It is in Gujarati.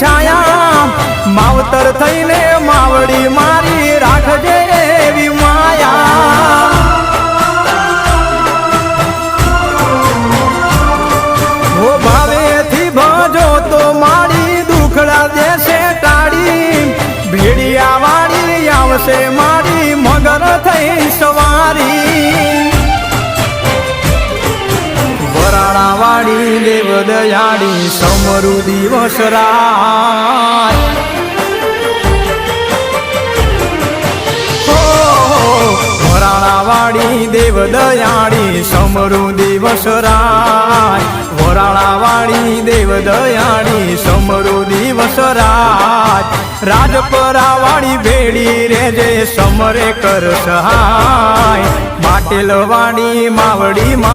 છાયા, માવતર થઈને માવડી મારી રાખજે એવી માયા. હો ભાવેથી ભજો તો મારી દુખડા દેશે ટાળી. ભેડિયા આવશે મારી મગર થઈ સવારી. દયાળી સમરુ દિવસ રાત. વરાણા દેવ દયાળી સમરુ દિવસ રાત. વરાણા વાળી દેવ દયાળી સમરુ દિવસ રાત. રાજપરાવાળી ભેડી રેજે સમરે કર સહાય. પાટેલ વાળી માવડી